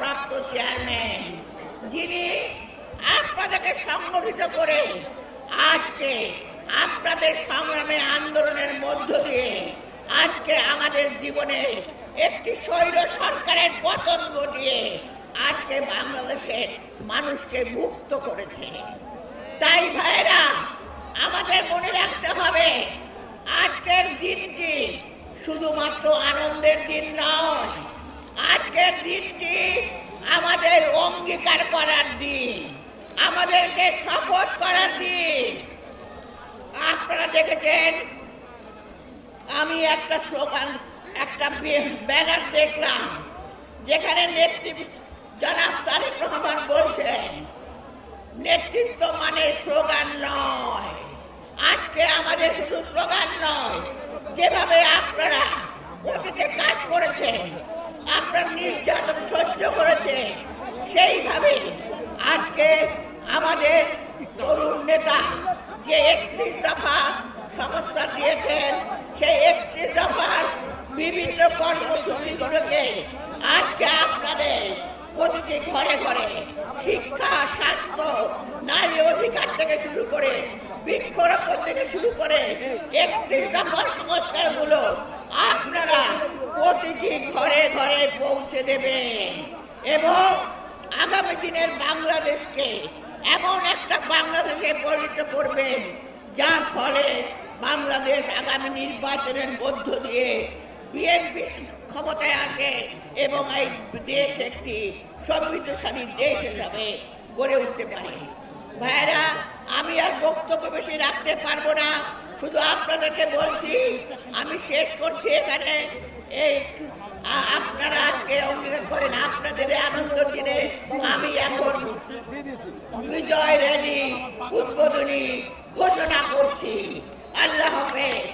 ভারপ্রাপ্ত চেয়ারম্যান, যিনি আপনাদেরকে সংগঠিত করে আজকে আপনাদের সংগ্রামে আন্দোলনের মধ্য দিয়ে আজকে আমাদের জীবনে একটি স্বৈর সরকারের পতন ঘটিয়ে আজকে বাংলাদেশের মানুষকে মুক্ত করেছে। তাই ভাইরা আমাদের মনে রাখতে হবে, আজকের দিনটি শুধুমাত্র আনন্দের দিন নয় আজকের দিনটি আমাদের অঙ্গীকার করার দিন, আমাদেরকে শপথ করার দিন। আপনারা দেখেছেন, আমি একটা স্লোগান, একটা ব্যানার দেখলাম, যেখানে নেতৃত্ব জনাব তারেক রহমান বলছেন, নেতৃত্ব মানে স্লোগান নয়। আজকে আমাদের শুধু স্লোগান নয়, যেভাবে আপনারা অতীতে কাজ করেছেন আপনার নির্যাতন সহ্য করেছে। সেইভাবে আজকে আমাদের তরুণ নেতা যে একত্রিশ দফা সংস্থা দিয়েছেন, সেই একত্রিশ দফার বিভিন্ন কর্মসূচিগুলোকে আজকে আপনাদের প্রতিটি ঘরে ঘরে শিক্ষা, স্বাস্থ্য, নারী অধিকার থেকে শুরু করে বৃক্ষরোপণ থেকে শুরু করে একত্রিশ দফার সংস্কারগুলো আপনারা প্রতিটি ঘরে ঘরে পৌঁছে দেবেন এবং আগামী দিনের বাংলাদেশকে এমন একটা বাংলাদেশে পরিণত করবেন যার ফলে বাংলাদেশ আগামী নির্বাচনের মধ্য দিয়ে বিএনপি ক্ষমতায় আসে এবং এই দেশ একটি সমৃদ্ধশালী দেশ হিসাবে গড়ে উঠতে পারে। ভাইরা আমি আর বক্তব্য বেশি রাখতে পারব না। শুধু আপনাদেরকে বলছি, আমি শেষ করছি এখানে। এই আপনারা আজকে অঙ্গীকার করেন, আপনাদের আনন্দ দিনে আমি এখন বিজয় র্যালি উদ্বোধনী ঘোষণা করছি। আল্লাহ হাফেজ।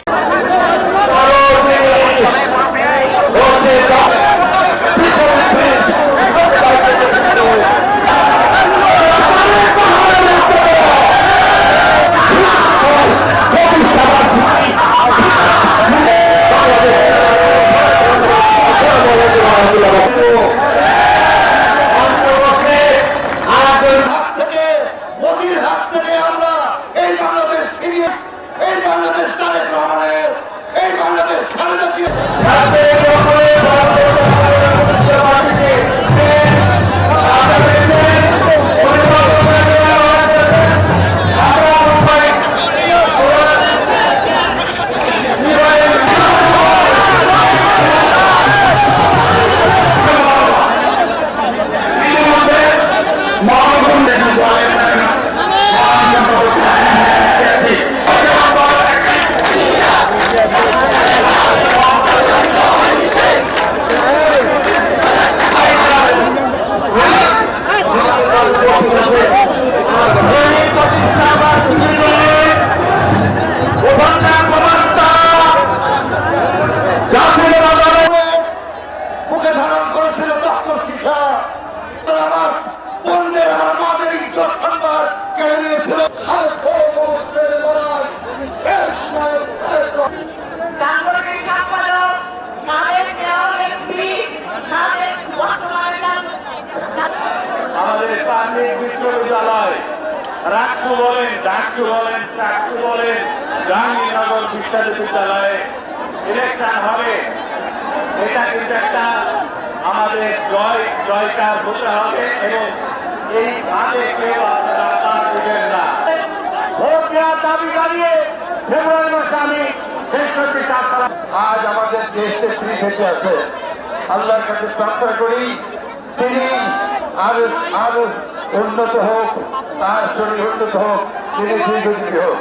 রাষ্ট্র বলেন, ডাকু বলেন চাকসু বলেন জাহাঙ্গীরনগর বিশ্ববিদ্যালয়ে ইলেকশন হবে। এটা কিন্তু একটা আমাদের জয়, জয়কার হতে হবে এবং এই কাজে কেউ আপনারা দেবেন না। ভোট দেওয়ার দাবি ফেব্রুয়ারি মাসে আমি আজ আমাদের দেশে ফ্রি থেকে আছে, আল্লাহর কাছে প্রার্থনা করি, তিনি আরও আরও উন্নত হোক। তার শরীর উন্নত হোক তিনি সুযোগ হোক।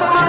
তোমার